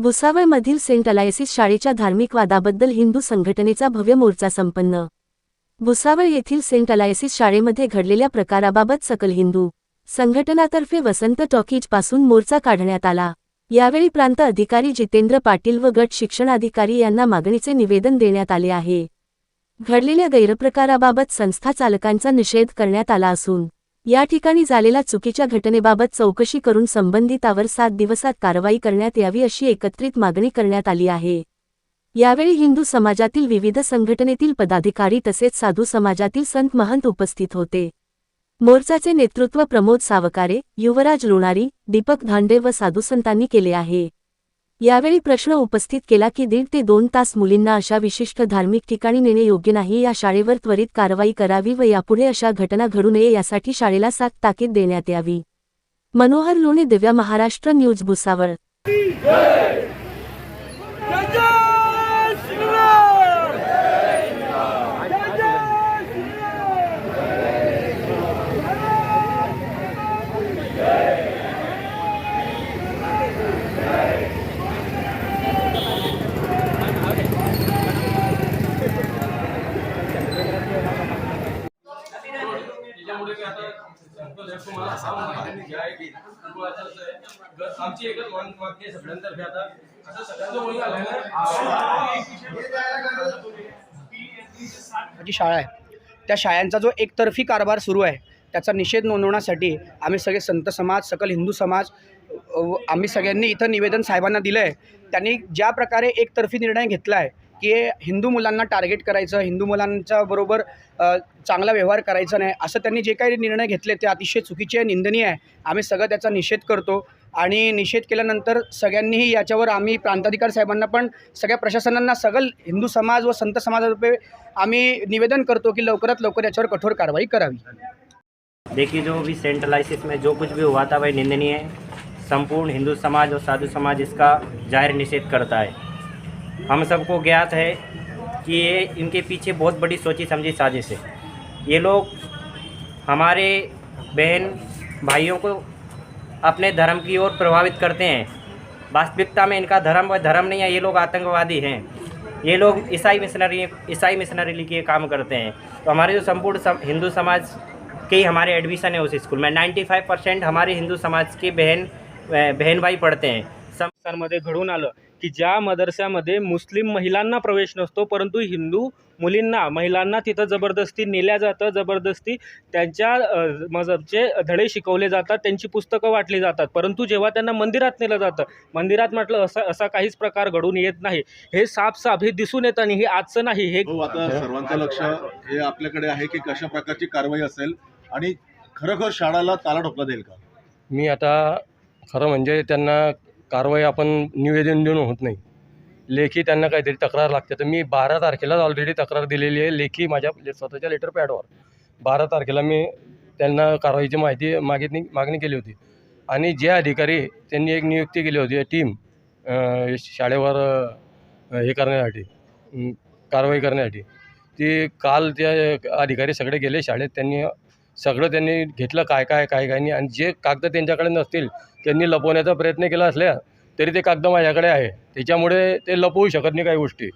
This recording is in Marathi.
भुसावळमधील सेंट अलायसिस शाळेच्या धार्मिक वादाबद्दल हिंदू संघटनेचा भव्य मोर्चा संपन्न. भुसावळ येथील सेंट अलायसिस शाळेमध्ये घडलेल्या प्रकाराबाबत सकल हिंदू संघटनातर्फे वसंत टॉकीजपासून मोर्चा काढण्यात आला. यावेळी प्रांत अधिकारी जितेंद्र पाटील व गट शिक्षणाधिकारी यांना मागणीचे निवेदन देण्यात आले आहे. घडलेल्या गैरप्रकाराबाबत संस्था चालकांचा निषेध करण्यात आला असून या ठिकाणी झालेल्या चुकीच्या घटनेबाबत चौकशी करून संबंधितावर सात दिवसात कारवाई करण्यात यावी अशी एकत्रित मागणी करण्यात आली आहे. यावेळी हिंदू समाजातील विविध संघटनेतील पदाधिकारी तसेच साधू समाजातील संत महंत उपस्थित होते. मोर्चाचे नेतृत्व प्रमोद सावकारे युवराज लोणारी दीपक धांडे व साधू संतांनी केले आहे. यावेळी प्रश्न उपस्थित केला की दीड ते दोन तास मुलींना अशा विशिष्ट धार्मिक ठिकाणी नेणे योग्य नाही या शाळेवर त्वरित कारवाई करावी व यापुढे अशा घटना घडू नये यासाठी शाळेला सात ताकीद देण्यात यावी. मनोहर लोणे दिव्या महाराष्ट्र न्यूज भुसावळ त्याच्यामुळे मी आता सांगतो जर तुम्हाला आमची एकच मागणी सगळ्यांतर्फे आता. असं सगळ्यांचं जी शाळा आहे त्या शाळांचा जो एकतर्फी कारभार सुरू आहे त्याचा निषेध नोंदवण्यासाठी आम्ही सगळे संत समाज सकल हिंदू समाज व आम्ही सगळ्यांनी इथं निवेदन साहेबांना दिलं आहे त्यांनी ज्या प्रकारे एकतर्फी निर्णय घेतला आहे की हिंदू मुलांना टार्गेट करायचं हिंदू मुलांच्या बरोबर चांगला व्यवहार करायचा नाही असं त्यांनी जे काही निर्णय घेतले ते अतिशय चुकीचे आहे निंदनीय आहे. आम्ही सगळं त्याचा निषेध करतो आणि निषेध केल्यानंतर सगळ्यांनीही याच्यावर आम्ही प्रांताधिकारी साहेबांना पण सगळ्या प्रशासनांना सगळ हिंदू समाज व संत समाजातर्फे आम्ही निवेदन करतो की लवकरात लवकर याच्यावर कठोर कारवाई करावी. देखिए जो भी सेंट्रलाइसिस में जो कुछ भी हुआ था वह निंदनीय है। संपूर्ण हिंदू समाज और साधु समाज इसका जाहिर निषेध करता है। हम सबको ज्ञात है कि ये इनके पीछे बहुत बड़ी सोची समझी साजिश है। ये लोग हमारे बहन भाइयों को अपने धर्म की ओर प्रभावित करते हैं। वास्तविकता में इनका धर्म व धर्म नहीं है ये लोग आतंकवादी हैं। ये लोग ईसाई मिशनरी ईसाई मिशनरी के काम करते हैं। तो हमारे जो संपूर्ण सम, हिंदू समाज के ही हमारे एडमिशन है उस स्कूल में। 95 परसेंट हमारे हिंदू समाज के बहन बहन भाई पढ़ते हैं। मध्ये घडून आलं की ज्या मदरस्यामध्ये मुस्लिम महिलांना प्रवेश नसतो परंतु हिंदू मुलींना महिलांना तिथं जबरदस्ती नेल्या जातं जबरदस्ती त्यांच्या अ, मजहबचे धडे शिकवले जातात त्यांची पुस्तकं वाटली जातात. परंतु जेव्हा त्यांना मंदिरात नेलं जातं मंदिरात म्हटलं असा असा काहीच प्रकार घडून येत नाही. हे साफ साफ हे दिसून येतं आणि हे आजचं नाही हे हो आता सर्वांचं लक्ष हे आपल्याकडे आहे की कशा प्रकारची कारवाई असेल आणि खरोखर शाळाला ताला ठोकला जाईल का? मी आता खरं म्हणजे त्यांना कारवाई आपण निवेदन देऊन होत नाही. लेखी त्यांना काहीतरी तक्रार लागते. तर मी बारा तारखेलाच ऑलरेडी तक्रार दिलेली आहे. लेखी माझ्या म्हणजे स्वतःच्या लेटर पॅडवर बारा तारखेला मी त्यांना कारवाईची माहिती मागितली मागणी केली होती. आणि जे अधिकारी त्यांनी एक नियुक्ती केली होती टीम शाळेवर हे करण्यासाठी कारवाई करण्यासाठी. ती काल त्या अधिकारी सगळे गेले शाळेत. त्यांनी सगळं त्यांनी घेतलं काय काय काय काय नाही. आणि जे कागद त्यांच्याकडे नसतील त्यांनी लपवण्याचा प्रयत्न केला असल्या तरी ते कागद माझ्याकडे आहे. त्याच्यामुळे ते लपवू शकत नाही काही गोष्टी.